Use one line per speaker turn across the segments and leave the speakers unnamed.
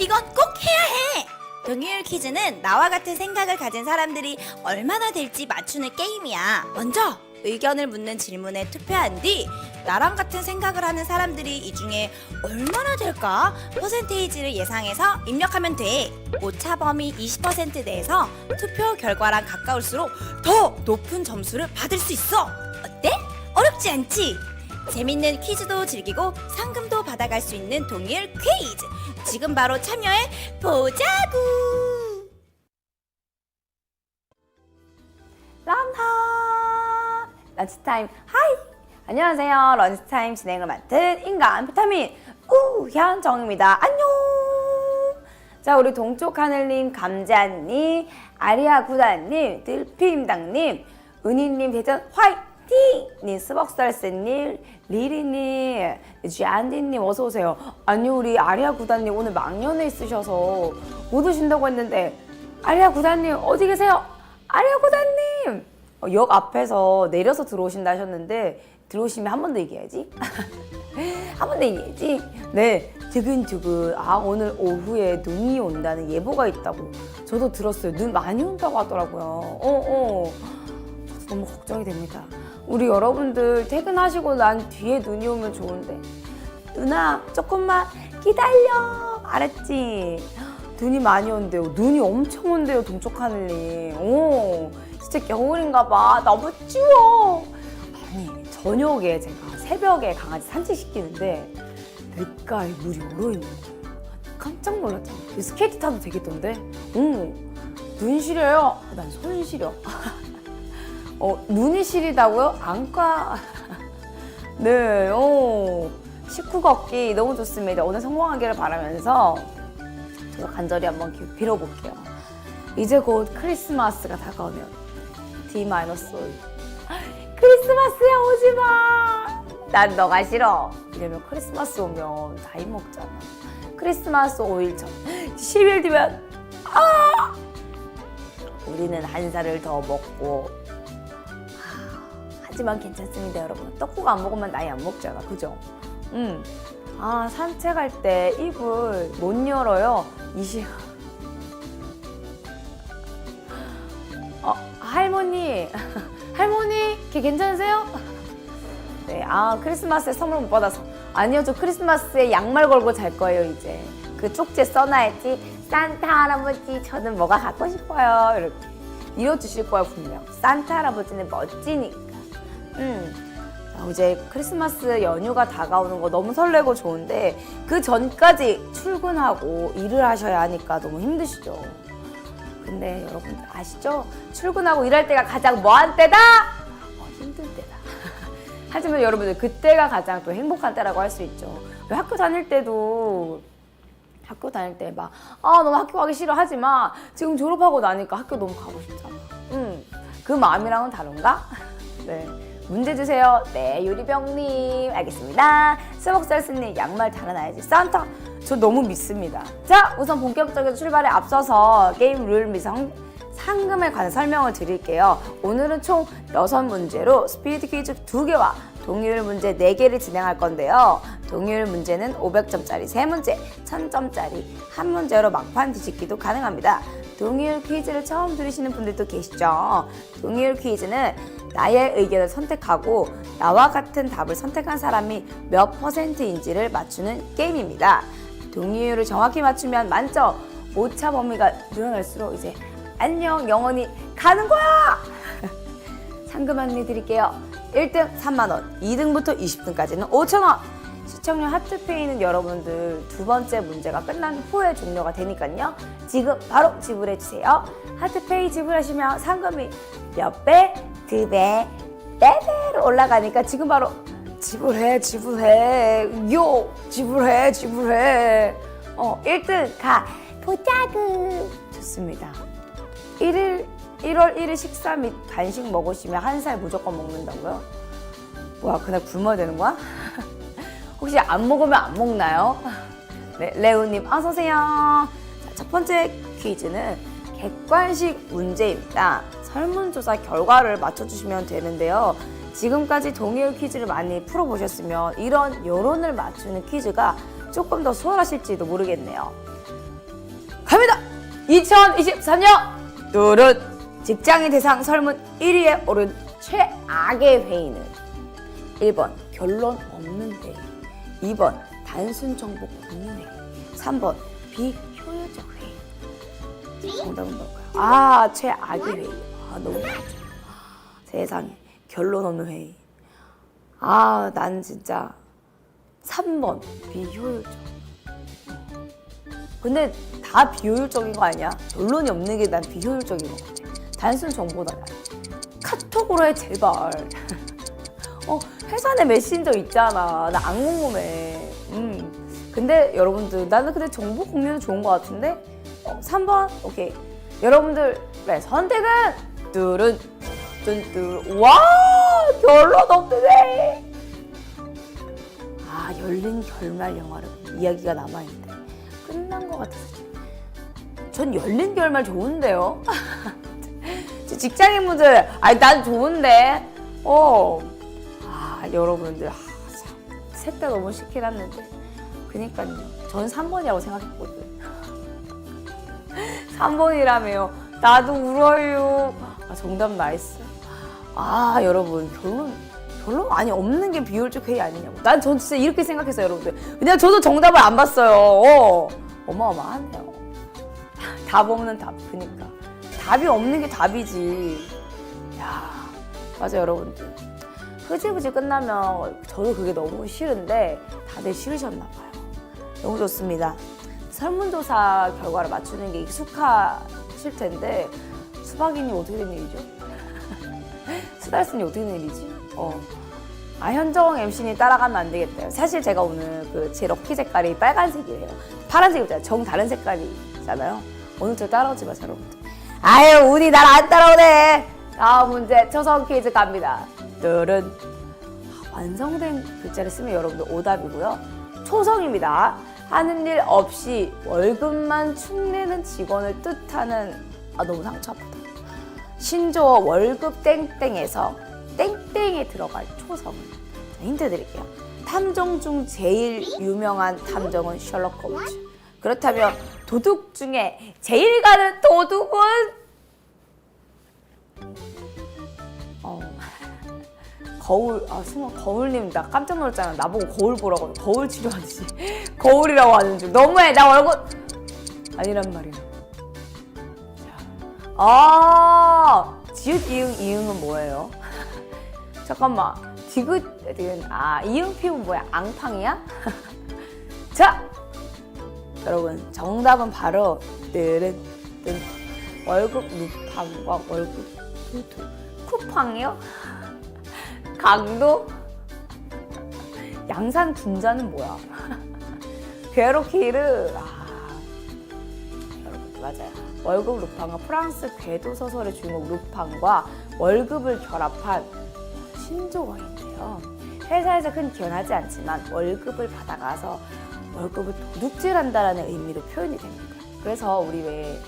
이건 꼭 해야 해! 동일 퀴즈는 나와 같은 생각을 가진 사람들이 얼마나 될지 맞추는 게임이야. 먼저 의견을 묻는 질문에 투표한 뒤 나랑 같은 생각을 하는 사람들이 이 중에 얼마나 될까 퍼센테이지를 예상해서 입력하면 돼. 오차 범위 20% 내에서 투표 결과랑 가까울수록 더 높은 점수를 받을 수 있어. 어때? 어렵지 않지? 재밌는 퀴즈도 즐기고 상금도 받아갈 수 있는 동일 퀴즈. 지금 바로 참여해 보자구.
람하 런치타임 하이. 안녕하세요. 런치타임 진행을 맡은 인간 비타민 우현정입니다. 안녕. 자 우리 동쪽 하늘님 감자님 아리아 구다님 들피임당님 은희님 대전 화이 팅님 스벅살스님 리리님 쥐안디님 어서 오세요 아니 우리 아리아 구다님 오늘 망년에 있으셔서 못 오신다고 했는데 아리아 구다님 어디 계세요? 아리아 구다님 어, 역 앞에서 내려서 들어오신다 하셨는데 들어오시면 한 번 더 얘기해야지. 한 번 더 얘기해야지. 네, 두근두근. 아 오늘 오후에 눈이 온다는 예보가 있다고 저도 들었어요. 눈 많이 온다고 하더라고요. 어, 어. 너무 걱정이 됩니다. 우리 여러분들 퇴근하시고 난 뒤에 눈이 오면 좋은데 누나 조금만 기다려 알았지? 눈이 많이 온대요. 눈이 엄청 온대요 동쪽 하늘님. 오 진짜 겨울인가 봐. 너무 추워. 아니 저녁에 제가 새벽에 강아지 산책시키는데 냇가에 물이 얼어있는 거예요. 깜짝 놀랐잖아. 이 스케이트 타도 되겠던데? 응. 눈 시려요? 난 손 시려. 어, 눈이 시리다고요? 안과. 네, 어. 식후 걷기 너무 좋습니다. 오늘 성공하기를 바라면서 저도 간절히 한번 기- 빌어볼게요. 이제 곧 크리스마스가 다가오면 D-1 크리스마스야 오지 마. 난 너가 싫어. 왜냐면 크리스마스 오면 다 입먹잖아. 크리스마스 5일 전 10일 뒤면 아! 우리는 한 살을 더 먹고 아, 하지만 괜찮습니다 여러분. 떡국 안 먹으면 나이 안 먹잖아 그죠? 음. 아 산책할 때 입을 못 열어요? 이 시간 어 할머니. 할머니 걔 괜찮으세요? 네, 아 크리스마스에 선물 못 받아서. 아니요 저 크리스마스에 양말 걸고 잘 거예요 이제. 그 쪽지에 써놔야지. 산타 할아버지 저는 뭐가 갖고 싶어요? 이렇게. 이뤄주실 거야 분명. 산타 할아버지는 멋지니까 음. 자, 이제 크리스마스 연휴가 다가오는 거 너무 설레고 좋은데 그 전까지 출근하고 일을 하셔야 하니까 너무 힘드시죠 근데 여러분들 아시죠? 출근하고 일할 때가 가장 뭐한 때다? 어, 힘든 때다. 하지만 여러분들 그때가 가장 또 행복한 때라고 할 수 있죠. 왜 학교 다닐 때도 학교 다닐 때 막 아 너무 학교 가기 싫어 하지만 지금 졸업하고 나니까 학교 너무 가고 싶잖아. 음, 그 마음이랑은 다른가? 네. 문제 주세요. 네, 유리병님. 알겠습니다. 스벅살스님, 양말 달아놔야지. 산타, 저 너무 믿습니다. 자, 우선 본격적인 출발에 앞서서 게임 룰및 상, 상금에 관한 설명을 드릴게요. 오늘은 총 6문제로 스피드 퀴즈 2개와 동일 문제 4개를 진행할 건데요. 동일 문제는 500점짜리 3문제, 1000점짜리 1문제로 막판 뒤집기도 가능합니다. 동일 퀴즈를 처음 들으시는 분들도 계시죠? 동일 퀴즈는 나의 의견을 선택하고 나와 같은 답을 선택한 사람이 몇 퍼센트인지를 맞추는 게임입니다. 동의율을 정확히 맞추면 만점, 오차 범위가 늘어날수록 이제 안녕 영원히 가는 거야! 상금 안내 드릴게요. 1등 3만원, 2등부터 20등까지는 5천원. 시청률 하트페이는 여러분들 두 번째 문제가 끝난 후에 종료가 되니까요. 지금 바로 지불해주세요. 하트페이 지불하시면 상금이 몇 배, 네 배로 올라가니까 지금 바로 지불해, 지불해, 요, 지불해, 지불해. 어, 1등 가, 보자구. 좋습니다. 1일 1월 1일 식사 및 간식 먹으시면 한 살 무조건 먹는다고요? 와 그날 굶어야 되는 거야? 혹시 안 먹으면 안 먹나요? 네, 레오님 어서 오세요. 자, 첫 번째 퀴즈는 객관식 문제입니다. 설문조사 결과를 맞춰주시면 되는데요. 지금까지 동일 퀴즈를 많이 풀어보셨으면 이런 여론을 맞추는 퀴즈가 조금 더 수월하실지도 모르겠네요. 갑니다. 2024년 뚜릇 직장인 대상 설문 1위에 오른 최악의 회의는 1번 결론 없는 회의 2번 단순 정보 공유 회의 3번 비효율적 회의 정답은 뭘까요? 아 최악의 회의 아 너무 세상에 결론 없는 회의 아 난 진짜 3번 비효율적 근데 다 비효율적인 거 아니야? 결론이 없는 게 난 비효율적인 것 같아. 단순 정보다. 카톡으로 해 제발. 어 회사 내 메신저 있잖아. 나 안 궁금해. 음. 근데 여러분들 나는 근데 정보 공유는 좋은 것 같은데. 어, 3번 오케이. 여러분들의 선택은 뚜른 뚜른 와 결론 없네. 아 열린 결말 영화로 이야기가 남아 있는데. 끝난 것 같아서 전 열린 결말 좋은데요. 저 직장인분들, 아니 난 좋은데. 어. 아 여러분들, 아, 셋다 너무 쉽긴 했는데. 그니까요. 전 3번이라고 생각했거든. 3번이라며요. 나도 울어요. 아, 정답 나이스. 아 여러분 결론 결론 아니 없는 게 비효율적 회의 아니냐고. 난 전 진짜 이렇게 생각했어요, 여러분들. 그냥 저도 정답을 안 봤어요. 어. 어마어마하네요. 답 없는 답. 그니까. 답이 없는 게 답이지. 야, 맞아 여러분들. 흐지부지 끝나면 저도 그게 너무 싫은데 다들 싫으셨나 봐요. 너무 좋습니다. 설문조사 결과를 맞추는 게 익숙하실 텐데 수박이님 어떻게 된 일이죠? 수달스님 어떻게 된 일이지? 어. 아 현정 MC님 따라가면 안 되겠대요. 사실 제가 오늘 그 제 럭키 색깔이 빨간색이에요. 파란색이잖아요. 정 다른 색깔이잖아요. 오늘 저 따라오지 마세요, 여러분들. 아유 운이 날 안 따라오네. 다음 문제 초성 퀴즈 갑니다. 뚜른 완성된 글자를 쓰면 여러분들 오답이고요. 초성입니다. 하는 일 없이 월급만 축내는 직원을 뜻하는 아 너무 상처 아프다. 신조어 월급 땡땡에서 땡땡에 들어갈 초성을 자, 힌트 드릴게요. 탐정 중 제일 유명한 탐정은 셜록 홈즈. 그렇다면 도둑 중에 제일 가는 도둑은 어, 거울 아 순간 거울님 나 깜짝 놀랐잖아. 나보고 거울 보라고. 거울 치료하듯이 거울이라고 하는 줄 너무해. 나 얼굴. 아니란 말이야. 자, 아 지읒 이응 이응은 뭐예요? 잠깐만. 디귿 아 이응 피은 뭐야? 앙팡이야? 자! 여러분 정답은 바로 뜨른 뜬 월급 루팡과 월급 투투 쿠팡이요? 강도 양산 분자는 뭐야? 베로키르 아 여러분 맞아요. 월급 루팡은 프랑스 궤도 소설의 주인공 루팡과 월급을 결합한 신조어인데요. 회사에서 큰 기여는 하지 않지만 월급을 받아가서 월급을 도둑질한다라는 의미로 표현이 됩니다. 그래서 우리 왜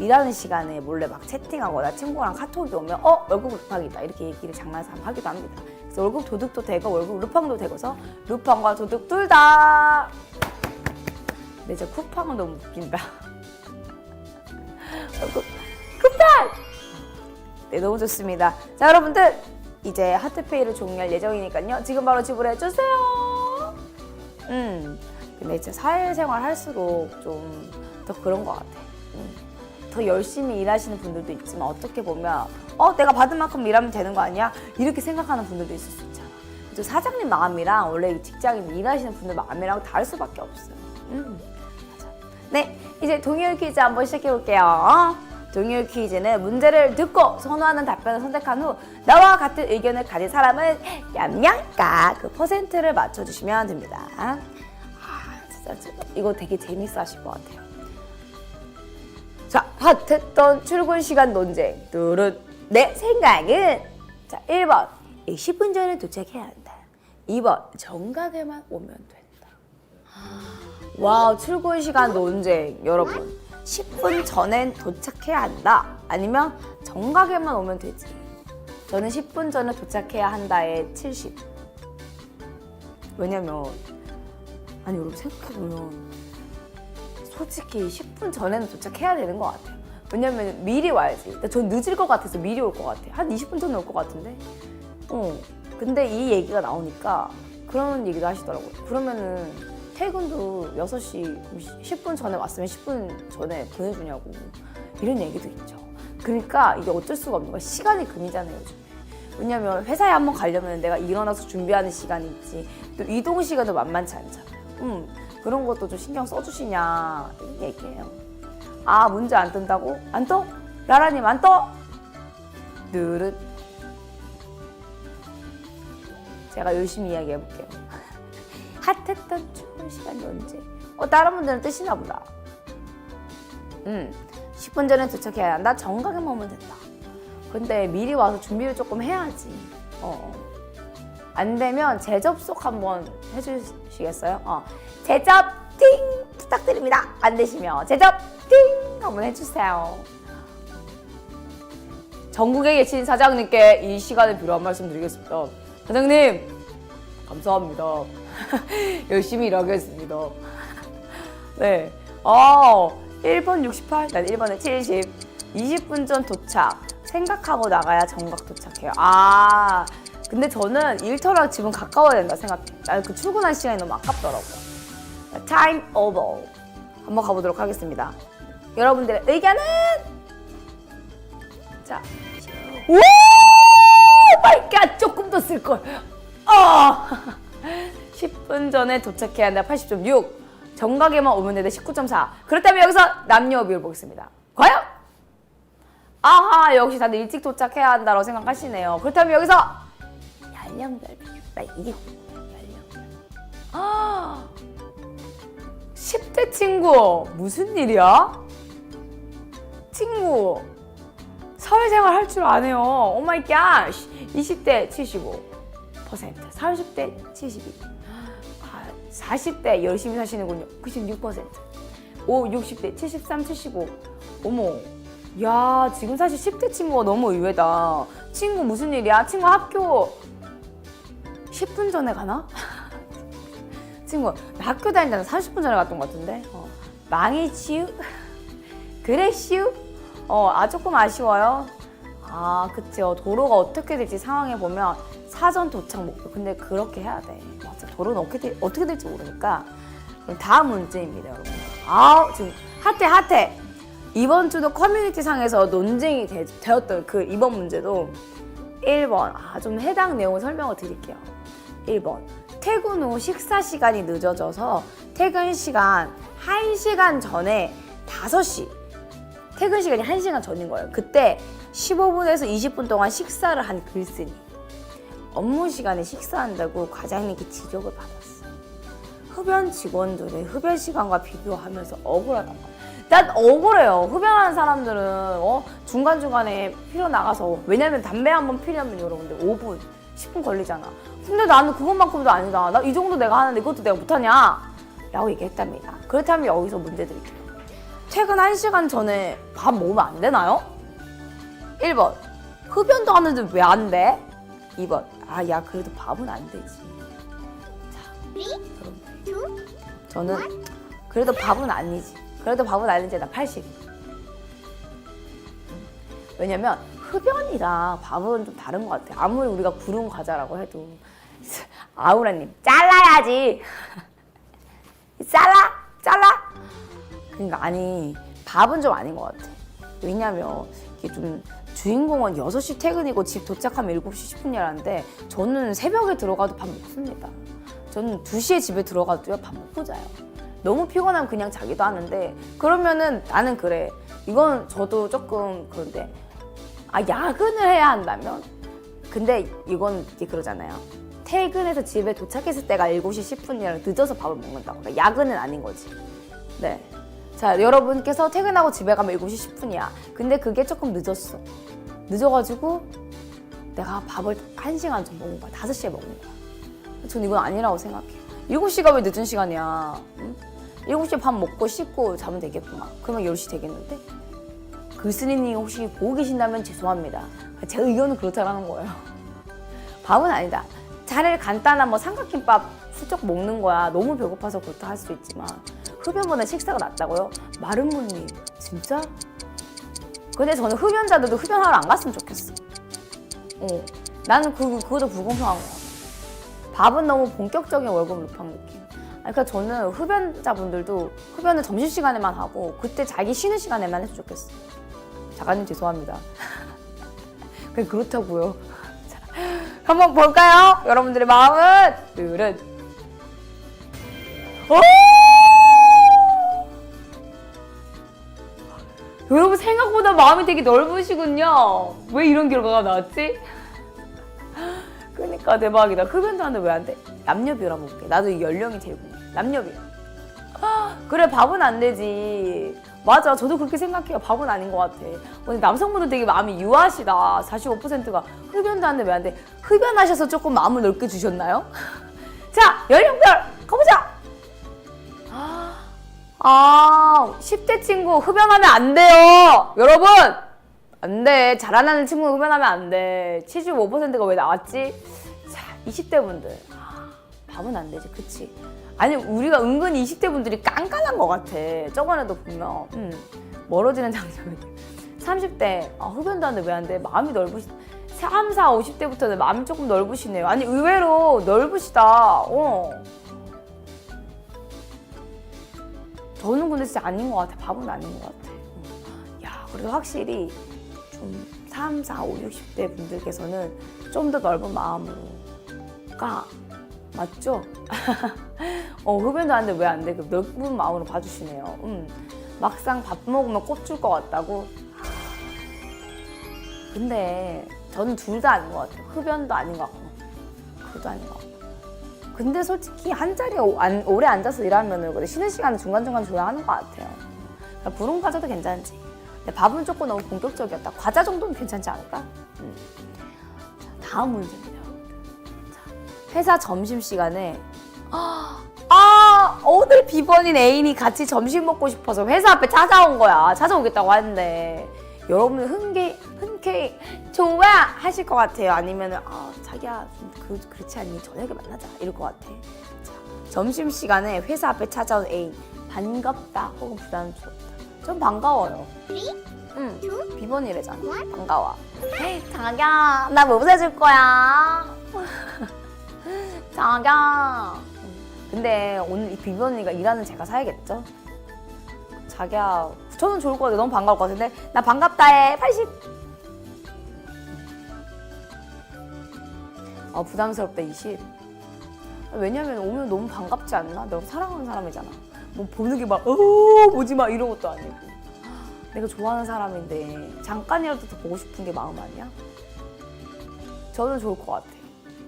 일하는 시간에 몰래 막 채팅하거나 친구랑 카톡이 오면 어 월급 루팡이다 이렇게 얘기를 장난삼아 하기도 합니다. 그래서 월급 도둑도 되고 월급 루팡도 되고서 루팡과 도둑 둘 다. 근데 저 쿠팡은 너무 웃긴다. 월급 쿠팡. 네 너무 좋습니다. 자 여러분들 이제 하트페이를 종료할 예정이니까요. 지금 바로 지불해 주세요. 음. 근데 진짜 사회생활 할수록 좀 더 그런 것 같아. 음. 더 열심히 일하시는 분들도 있지만 어떻게 보면 어 내가 받은 만큼 일하면 되는 거 아니야? 이렇게 생각하는 분들도 있을 수 있잖아. 또 사장님 마음이랑 원래 이 직장인 일하시는 분들 마음이랑 다를 수밖에 없어요. 음. 네, 이제 동의어 퀴즈 한번 시작해 볼게요. 동의어 퀴즈는 문제를 듣고 선호하는 답변을 선택한 후 나와 같은 의견을 가진 사람은 얌얌까 그 퍼센트를 맞춰주시면 됩니다. 아, 진짜 이거 되게 재밌어 하실 것 같아요. 자, 핫했던 출근 시간 논쟁. 뚜릇. 내 생각은 자, 1번. 10분 전에 도착해야 한다. 2번. 정각에만 오면 된다. 와우, 출근 시간 논쟁. 여러분. 10분 전엔 도착해야 한다. 아니면 정각에만 오면 되지. 저는 10분 전에 도착해야 한다에 70. 왜냐면 아니 여러분 생각해보면 솔직히 10분 전에는 도착해야 되는 것 같아요. 왜냐면 미리 와야지. 전 늦을 것 같아서 미리 올 것 같아. 한 20분 전에 올 것 같은데. 어. 근데 이 얘기가 나오니까 그런 얘기도 하시더라고요. 그러면은 퇴근도 6시 10분 전에 왔으면 10분 전에 보내주냐고 이런 얘기도 있죠. 그러니까 이게 어쩔 수가 없는 거야. 시간이 금이잖아요, 요즘에. 왜냐면 회사에 한번 가려면 내가 일어나서 준비하는 시간이 있지. 또 이동 시간도 만만치 않잖아. 음, 그런 것도 좀 신경 써주시냐 이런 얘기예요. 아 문제 안 뜬다고? 안 떠? 라라님 안 떠? 느릇. 제가 열심히 이야기해 볼게요. 핫했던 추운 시간이 언제? 어 다른 분들은 뜨시나 보다. 음, 10분 전에 도착해야 한다. 정각에만 오면 된다. 근데 미리 와서 준비를 조금 해야지. 어. 안 되면 재접속 한번 해주시겠어요? 어. 재접 팅 부탁드립니다. 안 되시면 재접 팅 한번 해주세요. 전국에 계신 사장님께 이 시간에 필요한 말씀 드리겠습니다. 사장님 감사합니다. 열심히 일하겠습니다. 네. 어, 1번 68, 난 1번에 70. 20분 전 도착. 생각하고 나가야 정각 도착해요. 아, 근데 저는 일터랑 집은 가까워야 된다 생각해. 나는 그 출근한 시간이 너무 아깝더라고요. Time over. 한번 가보도록 하겠습니다. 여러분들의 의견은? 자. 오! 마이 갓! 조금 더 쓸 걸. 어! 10분 전에 도착해야 한다. 80.6. 정각에만 오면 되는데 19.4. 그렇다면 여기서 남녀 비율 보겠습니다. 과연? 아하, 역시 다들 일찍 도착해야 한다고 생각하시네요. 그렇다면 여기서 연령별 비율. 나 이게 연령별. 아, 10대 친구 무슨 일이야? 친구 사회생활 할 줄 아네요. 오 마이 갓. 20대 75%, 30대 72, 아, 40대 열심히 사시는군요. 96%. 오, 60대 73, 75. 어머. 야, 지금 사실 10대 친구가 너무 의외다. 친구 무슨 일이야? 친구 학교 10분 전에 가나? 친구, 나 학교 다닐 때는 30분 전에 갔던 것 같은데. 어. 망했슈? 그랬슈? 어, 아, 조금 아쉬워요. 아, 그쵸. 도로가 어떻게 될지 상황해 보면 사전 도착 목표. 근데 그렇게 해야 돼. 맞아. 도로는 어떻게, 될- 어떻게 될지 모르니까. 그럼 다음 문제입니다, 여러분. 아, 지금 핫해, 핫해. 이번 주도 커뮤니티 상에서 논쟁이 되, 었던 그 이번 문제도 1번. 아, 좀 해당 내용을 설명을 드릴게요. 1번. 퇴근 후 식사 시간이 늦어져서 퇴근 시간 1시간 전에 5시. 퇴근 시간이 1시간 전인 거예요. 그때 15분에서 20분 동안 식사를 한 글쓴이. 업무 시간에 식사한다고 과장님께 지적을 받았어. 흡연 직원들의 흡연 시간과 비교하면서 말이야. 난 억울해요. 흡연하는 사람들은 어? 중간중간에 피러 나가서 왜냐면 담배 한 번 피려면 여러분들 5분, 10분 걸리잖아. 근데 나는 그것만큼도 아니다. 나 이 정도 내가 하는데 이것도 내가 못하냐? 라고 얘기했답니다. 그렇다면 여기서 문제 드릴게요. 퇴근 1시간 전에 밥 먹으면 안 되나요? 1번. 흡연도 하는데 왜 안 돼? 2번. 아, 야, 그래도 밥은 안 되지. 자, 여러분. 저는 그래도 밥은 아니지. 그래도 밥은 아니지. 나 80. 왜냐면 흡연이랑 밥은 좀 다른 것 같아. 아무리 우리가 구름 과자라고 해도. 아우라님, 잘라야지. 잘라? 잘라? 그러니까 아니 밥은 좀 아닌 것 같아. 왜냐면 이게 좀 주인공은 6시 퇴근이고 집 도착하면 7시 10분이라는데 저는 새벽에 들어가도 밥 먹습니다. 저는 2시에 집에 들어가도요 밥 먹고 자요. 너무 피곤하면 그냥 자기도 하는데 그러면은 나는 그래. 이건 저도 조금 그런데 아 야근을 해야 한다면 근데 이건 그러잖아요. 퇴근해서 집에 도착했을 때가 7시 10분이랑 늦어서 밥을 먹는다고. 그러니까 야근은 아닌 거지. 네. 자, 여러분께서 퇴근하고 집에 가면 7시 10분이야. 근데 그게 조금 늦었어. 늦어가지고 내가 밥을 1시간 좀 먹은 거야. 5시에 먹은 거야. 전 이건 아니라고 생각해요. 7시가 왜 늦은 시간이야? 응? 7시에 밥 먹고 씻고 자면 되겠구만. 그러면 10시 되겠는데? 글쓰리님 혹시 보고 계신다면 죄송합니다. 제 의견은 그렇다라는 거예요. 밥은 아니다. 차라리 간단한 뭐 삼각김밥 슬쩍 먹는 거야. 너무 배고파서 그렇다 할 수 있지만 흡연보다 식사가 낫다고요? 마른모님 진짜? 근데 저는 흡연자들도 흡연하러 안 갔으면 좋겠어. 어, 나는 그, 그거도 불공평한 거야. 밥은 너무 본격적인 월급 루팡 느낌. 아니, 그러니까 저는 흡연자분들도 흡연을 점심시간에만 하고 그때 자기 쉬는 시간에만 했으면 좋겠어. 작가님 죄송합니다. 그 그렇다고요. 자, 한번 볼까요? 여러분들의 마음은 르른. 오! 여러분 생각보다 마음이 되게 넓으시군요. 왜 이런 결과가 나왔지? 그러니까 대박이다. 흡연도 하는데 왜 안 돼? 남녀 비율 한번 볼게. 나도 이 연령이 제일 궁금해. 남녀 비율. 아, 그래 밥은 안 되지. 맞아. 저도 그렇게 생각해요. 밥은 아닌 것 같아. 근데 남성분들 되게 마음이 유하시다. 45%가 흡연도 안 돼? 흡연하셔서 조금 마음을 넓게 주셨나요? 자, 연령별 가보자. 아, 10대 친구 흡연하면 안 돼요. 여러분! 안 돼. 자라나는 친구 흡연하면 안 돼. 75%가 왜 나왔지? 자, 20대 분들. 아, 밥은 안 되지. 그치? 아니, 우리가 은근히 20대 분들이 깐깐한 것 같아. 저번에도 보면, 음, 멀어지는 장점이. 30대, 아, 흡연도 하는데 왜 안 돼? 마음이 넓으시, 3, 4, 50대부터는 마음이 조금 넓으시네요. 아니, 의외로 넓으시다. 어. 저는 근데 진짜 아닌 것 같아. 밥은 아닌 것 같아. 음. 야, 그래도 확실히 좀 3, 4, 5, 60대 분들께서는 좀 더 넓은 마음으로가 맞죠? 어, 흡연도 하는데 왜 안 돼? 그 넓은 마음으로 봐주시네요. 음. 막상 밥 먹으면 꼽줄 것 같다고? 근데 저는 둘 다 아닌 것 같아요. 흡연도 아닌 것 같고, 그것도 아닌 것 같고. 근데 솔직히 한 자리에 오- 안- 오래 앉아서 일하면 그래 쉬는 시간은 중간중간 줘야 하는 것 같아요. 그러니까 불운 과자도 괜찮지. 근데 밥은 조금 너무 본격적이었다. 과자 정도는 괜찮지 않을까? 음. 자, 다음. 자, 회사 점심 시간에 아 오늘 비번인 애인이 같이 점심 먹고 싶어서 회사 앞에 찾아온 거야. 찾아오겠다고 하는데 여러분 흔쾌히 흔쾌히 좋아 하실 것 같아요. 아니면 아 자기야 좀 그, 그렇지 않니 저녁에 만나자 이럴 것 같아. 자, 점심 시간에 회사 앞에 찾아온 애인 반갑다 혹은 부담스럽다. 전 반가워요. 응 비번이래잖아. 반가워. 자기야 나 뭐 사줄 거야? 자기야. 근데 오늘 이 비번이가 일하는 제가 사야겠죠? 자기야, 저는 좋을 것 같아. 너무 반가울 것 같은데. 나 반갑다 해. 80. 아, 부담스럽다. 20. 아, 왜냐면 오면 너무 반갑지 않나? 내가 사랑하는 사람이잖아. 뭐 보는 게 막, 어, 보지 마. 이런 것도 아니고. 내가 좋아하는 사람인데 잠깐이라도 더 보고 싶은 게 마음 아니야? 저는 좋을 것 같아.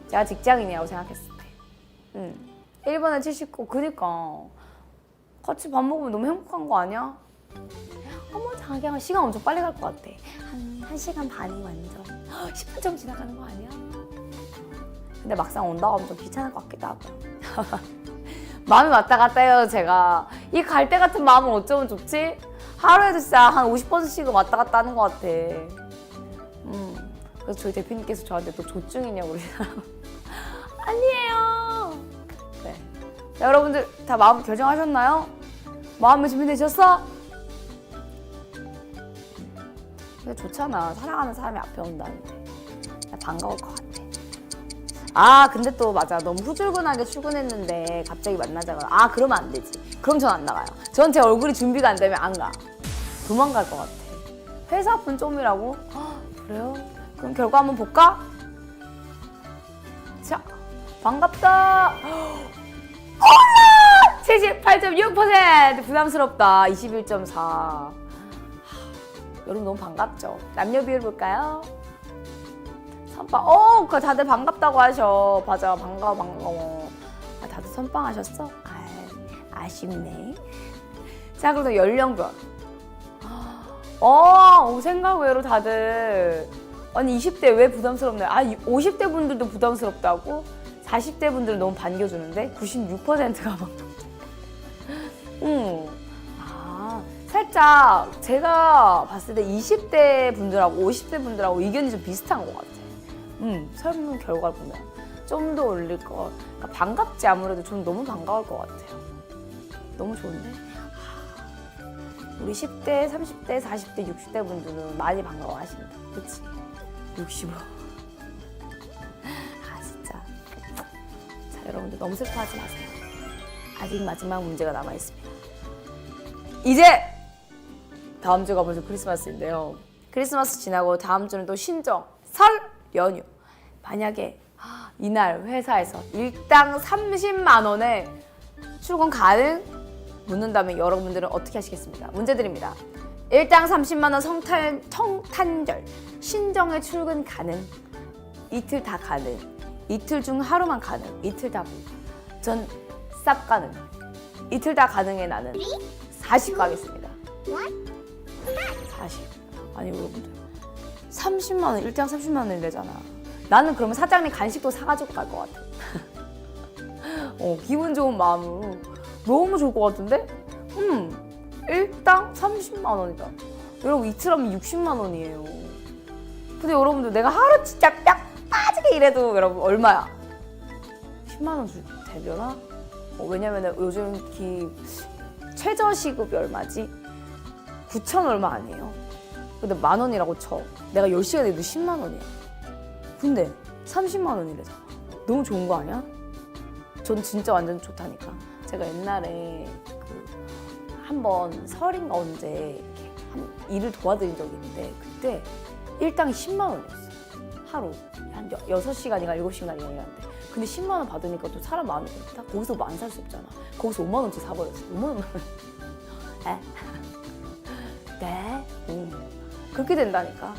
제가 직장인이라고 생각했을 때. 응. 1번에 79. 그니까. 같이 밥 먹으면 너무 행복한 거 아니야? 어머, 자기야. 시간 엄청 빨리 갈 것 같아. 한, 한 시간 반이 완전. 10분 좀 지나가는 거 아니야? 근데 막상 온다고 하면 좀 귀찮을 것 같기도 하고. 마음이 왔다 갔다 해요, 제가. 이갈때 같은 마음은 어쩌면 좋지? 하루에도 진짜 한 50번씩은 왔다 갔다 하는 것 같아. 음. 그래서 저희 대표님께서 저한테 또 조증이냐고 그러시더라고요. 아니에요. 네. 자, 여러분들 다 마음 결정하셨나요? 마음의 준비되셨어? 근데 좋잖아. 사랑하는 사람이 앞에 온다는데. 나 반가울 것 같아. 아, 근데 또 맞아. 너무 후줄근하게 출근했는데 갑자기 만나자가 아, 그러면 안 되지. 그럼 전 안 나가요. 전 제 얼굴이 준비가 안 되면 안 가. 도망갈 것 같아. 회사 분좀이라고? 아, 그래요? 그럼 결과 한번 볼까? 자, 반갑다. 78.6% 부담스럽다. 21.4. 여러분 너무 반갑죠? 남녀 비율 볼까요? 선빵. 어, 그 다들 반갑다고 하셔. 맞아, 반가워, 반가워. 아, 다들 선빵 하셨어? 아, 아쉽네. 자, 그래서 연령별. 어, 생각 외로 다들 아니 20대 왜 부담스럽나요? 아 50대 분들도 부담스럽다고? 40대 분들은 너무 반겨주는데 96%가 막. 응. 아 살짝 제가 봤을 때 20대 분들하고 50대 분들하고 의견이 좀 비슷한 것 같아. 음 설문 결과를 보면 좀 더 올릴 거. 그러니까 반갑지 아무래도 좀 너무 반가울 것 같아요. 너무 좋은데? 우리 10대, 30대, 40대, 60대 분들은 많이 반가워하신다. 그치? 65. 여러분들 너무 슬퍼하지 마세요. 아직 마지막 문제가 남아 있습니다. 이제! 다음 주가 벌써 크리스마스인데요. 크리스마스 지나고 다음 주는 또 신정, 설, 연휴. 만약에 이날 회사에서 일당 30만 원에 출근 가능? 묻는다면 여러분들은 어떻게 하시겠습니까? 문제 드립니다. 일당 30만 원 성탄, 성탄절 신정에 출근 가능? 이틀 다 가능? 이틀 중 하루만 가능? 이틀 다 전 쌉 가능. 이틀 다 가능해 나는 40 가겠습니다. 40. 아니 여러분들 30만 원 일당 30만 원이래잖아. 나는 그러면 사장님 간식도 사가지고 갈 것 같아. 어 기분 좋은 마음으로 너무 좋을 것 같은데? 음 일당 30만 원이다. 여러분 이틀 하면 60만 원이에요. 근데 여러분들 내가 하루 진짜 딱 일해도 여러분 얼마야? 10만 원줄 되려나? 어, 왜냐면 요즘 기 최저 시급이 얼마지? 9천 얼마 아니에요. 근데 만 원이라고 쳐. 내가 10시간 해도 10만 원이야. 근데 30만 원이래잖아. 너무 좋은 거 아니야? 전 진짜 완전 좋다니까. 제가 옛날에 그 한 번 설인가 언제 이렇게 한 일을 도와드린 적이 있는데 그때 일당이 10만 원이었어요. 하루. 한 6시간인가 7시간인가 일하는데. 근데 10만 원 받으니까 또 사람 마음이 그렇다. 거기서 뭐 안살 수 없잖아. 거기서 5만 원치 사버렸어. 5만 원만. 에? 네? 음. 그렇게 된다니까.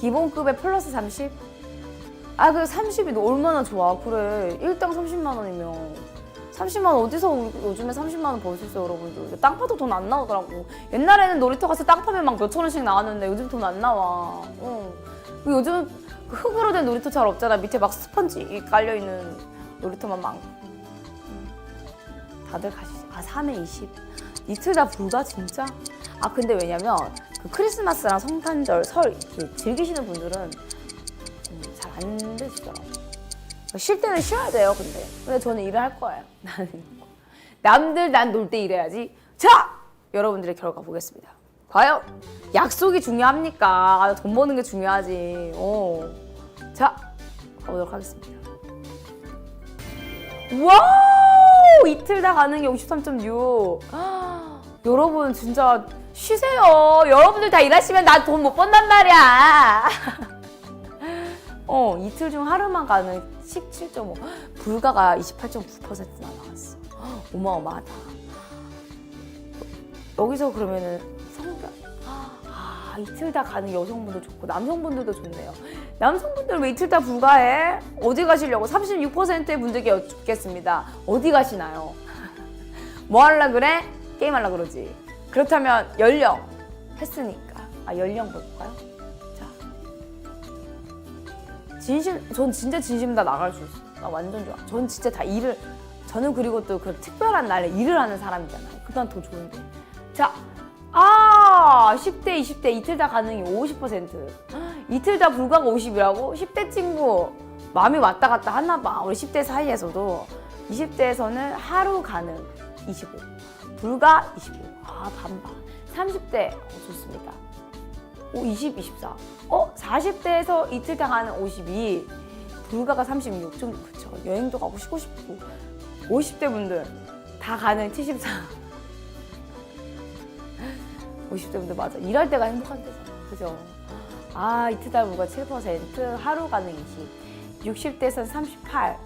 기본급에 플러스 30? 아, 그 30이 얼마나 좋아. 그래. 일당 30만 원이면. 30만 원 어디서 우리 요즘에 30만 원 벌 수 있어요, 여러분들. 땅 파도 돈 안 나오더라고. 옛날에는 놀이터 가서 땅 파면 막 몇천 원씩 나왔는데 요즘 돈 안 나와. 응. 그리고 요즘 그 흙으로 된 놀이터 잘 없잖아. 밑에 막 스펀지 깔려 있는 놀이터만 많고. 음. 다들 가시죠. 아, 3에 20. 이틀 다 불가, 진짜? 아, 근데 왜냐면 그 크리스마스랑 성탄절, 설 이렇게 즐기시는 분들은 음, 잘안 되시더라고요. 쉴 때는 쉬어야 돼요, 근데. 근데 저는 일을 할 거예요. 나는. 남들 난 놀 때 일해야지. 자! 여러분들의 결과 보겠습니다. 과연 약속이 중요합니까? 아, 돈 버는 게 중요하지. 어. 자, 가보도록 하겠습니다. 와우! 이틀 다 가는 게 53.6. 여러분, 진짜 쉬세요. 여러분들 다 일하시면 나 돈 못 번단 말이야. 어, 이틀 중 하루만 가는 17.5. 불가가 28.9%나 나왔어. 어마어마하다. 여기서 그러면은. 아, 이틀 다 가는 여성분도 좋고 남성분들도 좋네요. 남성분들 왜 이틀 다 불가해? 어디 가시려고? 36%의 분들께 여쭙겠습니다. 어디 가시나요? 뭐 할라 그래? 게임 할라 그러지. 그렇다면 연령 했으니까. 아, 연령 볼까요? 자. 진심, 전 진짜 진심 다 나갈 수 있어. 나 완전 좋아. 전 진짜 다 일을, 저는 그리고 또 그 특별한 날에 일을 하는 사람이잖아요. 그난 더 좋은데. 자, 아, 10대, 20대 이틀 다 가능이 50%. 이틀 다 불가가 50이라고? 10대 친구 마음이 왔다 갔다 하나 봐. 우리 10대 사이에서도 20대에서는 하루 가능 25. 불가 25. 아, 반반. 30대 어, 좋습니다. 오, 20, 24. 어, 40대에서 이틀 다 가는 52. 불가가 36. 좀 그쵸. 여행도 가고 쉬고 싶고. 50대 분들 다 가는 74. 50대 분들 맞아. 일할 때가 행복한 때잖아. 그죠? 아, 이틀 다 불가 7%. 하루 가능 20. 60대에서는 38.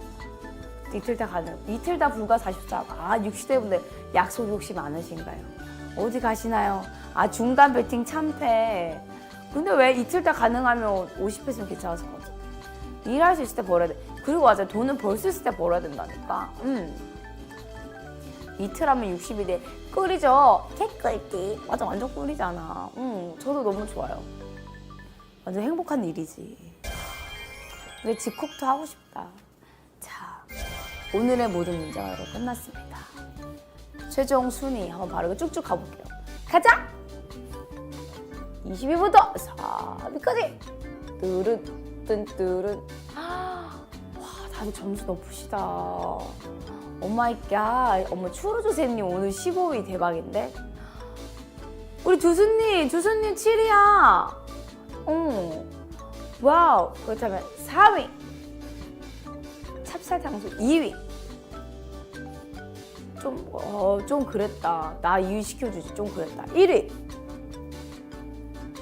이틀 다 가능. 이틀 다 불가 44. 아, 60대 분들 약속 욕심 많으신가요? 어디 가시나요? 아, 중간 배팅 참패. 근데 왜 이틀 다 가능하면 50%면 괜찮았을 것 같아. 일할 수 있을 때 벌어야 돼. 그리고 맞아. 돈은 벌 수 있을 때 벌어야 된다니까. 음. 이틀 하면 60일에 꿀이죠. 개꿀띠. 맞아. 완전 꿀이잖아. 음. 저도 너무 좋아요. 완전 행복한 일이지. 근데 집콕도 하고 싶다. 자, 오늘의 모든 문제가 여러분 끝났습니다. 최종 순위 한번 바르게 쭉쭉 가볼게요. 가자! 22부터 4위까지! 뚜른, 뜬, 뚜른. 아, 와, 다들 점수 높으시다. 오마이갓. 어머, 추루조세님 오늘 15위 대박인데? 우리 주수님, 주수님 7위야. 어. 와우. 그렇다면 4위. 찹쌀 탕수 2위. 좀, 어, 좀 그랬다. 나 2위 시켜주지. 좀 그랬다. 1위.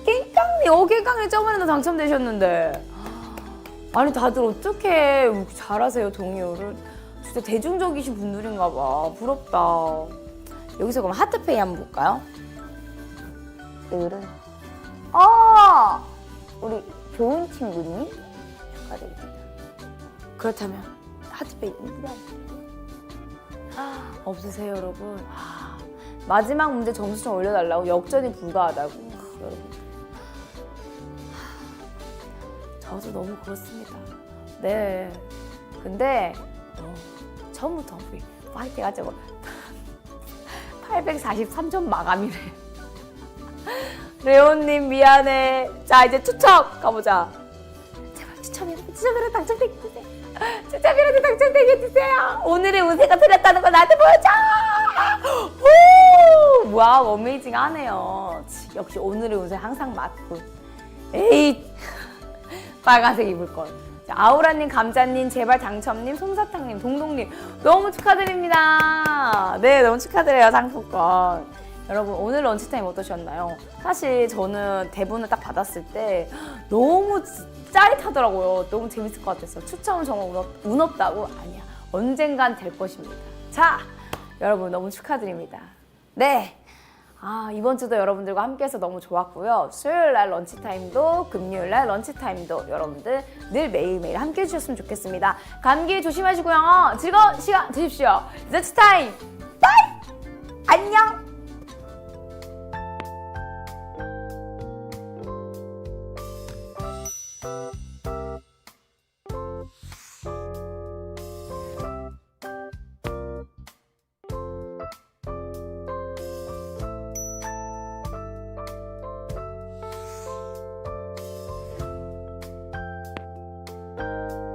깽깡님, 어, 깽깡님 저번에도 당첨되셨는데. 아니, 다들 어떻게 잘하세요, 동요를. 진짜 대중적이신 분들인가 봐. 부럽다. 여기서 그럼 하트페이 한번 볼까요? 을은 어 우리 좋은 친구님 축하드립니다. 그렇다면 하트페이 누구야? 아, 없으세요 여러분? 아, 마지막 문제 점수 좀 올려달라고 역전이 불가하다고 크, 여러분. 하, 저도 너무 그렇습니다. 네. 근데 어, 처음부터 우리 파이팅 하자고 843점 마감이래. 레온님 미안해. 자 이제 추첨 가보자. 제발 추첨이라도 추첨이라도 당첨되게 해주세요. 추첨이라도 당첨되게 해주세요. 오늘의 운세가 틀렸다는 걸 나한테 보여줘. 오! 와우 어메이징하네요. 치, 역시 오늘의 운세 항상 맞군. 에이 빨간색 입을 걸. 자, 아우라님, 감자님, 제발 당첨님, 솜사탕님, 동동님 너무 축하드립니다. 네, 너무 축하드려요 상품권. 여러분 오늘 런치타임 어떠셨나요? 사실 저는 대본을 딱 받았을 때 너무 짜릿하더라고요. 너무 재밌을 것 같았어요. 추첨은 정말 운, 없, 운 없다고 아니야. 언젠간 될 것입니다. 자, 여러분 너무 축하드립니다. 네. 아, 이번 주도 여러분들과 함께해서 너무 좋았고요. 수요일 날 런치타임도, 금요일 날 런치타임도 여러분들 늘 매일매일 함께 해 주셨으면 좋겠습니다. 감기 조심하시고요. 즐거운 시간 되십시오. 런치타임! 바이! 안녕!